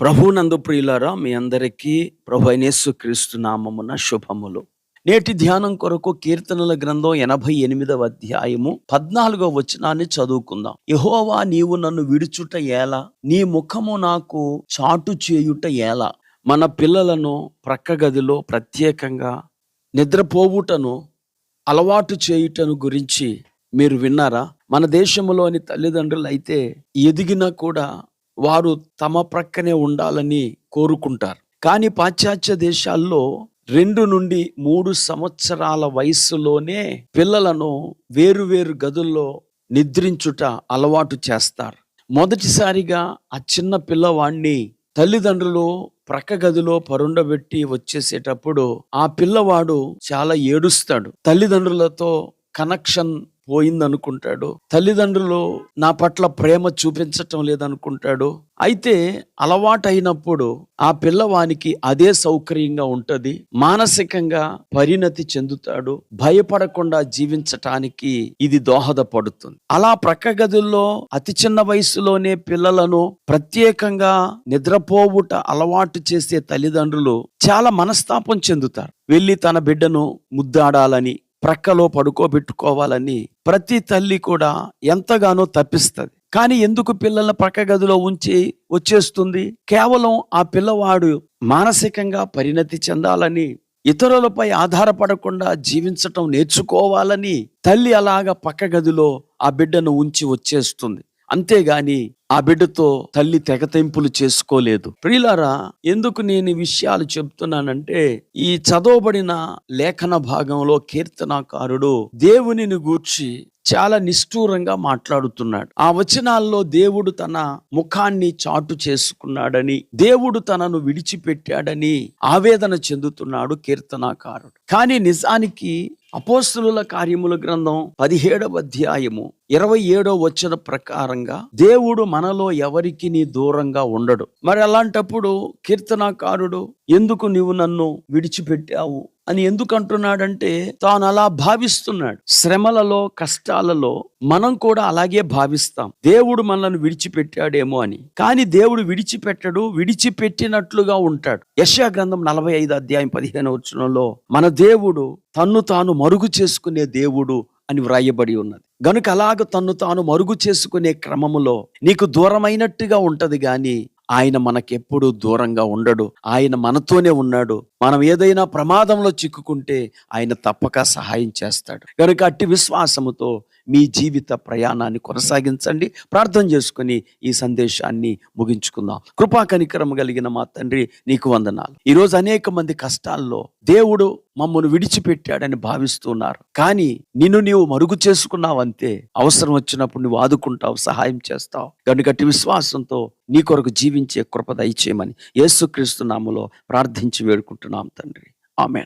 ప్రభునందు ప్రియులారా మీ అందరికీ ప్రభు అయినేసు క్రీస్తు నామమున శుభములు. నేటి ధ్యానం కొరకు కీర్తనల గ్రంథం ఎనభై ఎనిమిదవ అధ్యాయము పద్నాలుగో వచనాన్ని చదువుకుందాం. యహోవా నీవు నన్ను విడుచుట ఎలా? నీ ముఖము నాకు చాటు చేయుట ఎలా? మన పిల్లలను ప్రక్క గదిలో ప్రత్యేకంగా నిద్రపోవుటను అలవాటు చేయుటను గురించి మీరు విన్నారా? మన దేశంలోని తల్లిదండ్రులు అయితే ఎదిగినా కూడా వారు తమ ప్రక్కనే ఉండాలని కోరుకుంటారు. కానీ పాశ్చాత్య దేశాల్లో రెండు నుండి మూడు సంవత్సరాల వయస్సులోనే పిల్లలను వేరువేరు గదుల్లో నిద్రించుట అలవాటు చేస్తారు. మొదటిసారిగా ఆ చిన్న పిల్లవాణ్ణి తల్లిదండ్రులు ప్రక్క గదిలో పరుండబెట్టి వచ్చేసేటప్పుడు ఆ పిల్లవాడు చాలా ఏడుస్తాడు. తల్లిదండ్రులతో కనెక్షన్ పోయిందనుకుంటాడు. తల్లిదండ్రులు నా పట్ల ప్రేమ చూపించటం లేదనుకుంటాడు. అయితే అలవాటైనప్పుడు ఆ పిల్లవానికి అదే సౌకర్యంగా ఉంటుంది. మానసికంగా పరిణతి చెందుతాడు. భయపడకుండా జీవించటానికి ఇది దోహదపడుతుంది. అలా ప్రక్క గదుల్లో అతి చిన్న వయసులోనే పిల్లలను ప్రత్యేకంగా నిద్రపోవుట అలవాటు చేసే తల్లిదండ్రులు చాలా మనస్తాపం చెందుతారు. వెళ్ళి తన బిడ్డను ముద్దాడాలని ప్రక్కలో పడుకోబెట్టుకోవాలని ప్రతి తల్లి కూడా ఎంతగానో తప్పిస్తుంది. కానీ ఎందుకు పిల్లల ప్రక్క గదిలో ఉంచి వచ్చేస్తుంది? కేవలం ఆ పిల్లవాడు మానసికంగా పరిణతి చెందాలని ఇతరులపై ఆధారపడకుండా జీవించటం నేర్చుకోవాలని తల్లి అలాగ పక్క గదిలో ఆ బిడ్డను ఉంచి వచ్చేస్తుంది. అంతేగాని ఆ బిడ్డతో తల్లి తెగతెంపులు చేసుకోలేదు. ప్రియులారా ఎందుకు నేను విషయాలు చెప్తున్నానంటే ఈ చదవబడిన లేఖన భాగంలో కీర్తనాకారుడు దేవునిని గూర్చి చాలా నిష్ఠూరంగా మాట్లాడుతున్నాడు. ఆ వచనాల్లో దేవుడు తన ముఖాన్ని చాటు చేసుకున్నాడని దేవుడు తనను విడిచిపెట్టాడని ఆవేదన చెందుతున్నాడు కీర్తనాకారుడు. కానీ నిజానికి అపోస్తుల కార్యముల గ్రంథం పదిహేడవ అధ్యాయము ఇరవై ఏడో వచ్చిన ప్రకారంగా దేవుడు మనలో ఎవరికి నీ దూరంగా ఉండడు. మరి అలాంటప్పుడు కీర్తనాకారుడు ఎందుకు నీవు నన్ను విడిచిపెట్టావు అని ఎందుకు అంటున్నాడంటే తాను అలా భావిస్తున్నాడు. శ్రమలలో కష్టాలలో మనం కూడా అలాగే భావిస్తాం. దేవుడు మనల్ని విడిచిపెట్టాడేమో అని. కానీ దేవుడు విడిచిపెట్టడు విడిచిపెట్టినట్లుగా ఉంటాడు. యశా గ్రంథం నలభై ఐదు అధ్యాయం పదిహేను వచ్చనంలో మన దేవుడు తన్ను తాను మరుగు చేసుకునే దేవుడు అని వ్రాయబడి ఉన్నది. గనుక అలాగ తన్ను తాను మరుగు చేసుకునే క్రమములో నీకు దూరమైనట్టుగా ఉంటది గాని ఆయన మనకెప్పుడు దూరంగా ఉండడు. ఆయన మనతోనే ఉన్నాడు. మనం ఏదైనా ప్రమాదంలో చిక్కుకుంటే ఆయన తప్పక సహాయం చేస్తాడు. కనుక అట్టి విశ్వాసముతో మీ జీవిత ప్రయాణాన్ని కొనసాగించండి. ప్రార్థన చేసుకుని ఈ సందేశాన్ని ముగించుకుందాం. కృపా కనికరం కలిగిన మా తండ్రి నీకు వందనాలు. ఈరోజు అనేక మంది కష్టాల్లో దేవుడు మమ్మల్ని విడిచిపెట్టాడని భావిస్తున్నారు కానీ నిన్ను నీవు మరుగు చేసుకున్నావంతే అవసరం వచ్చినప్పుడు నువ్వు ఆదుకుంటావు సహాయం చేస్తావు. కనుకటి విశ్వాసంతో నీ కొరకు జీవించే కృప దయచేయమని యేసుక్రీస్తు నామలో ప్రార్థించి వేడుకుంటున్నాం తండ్రి. ఆమె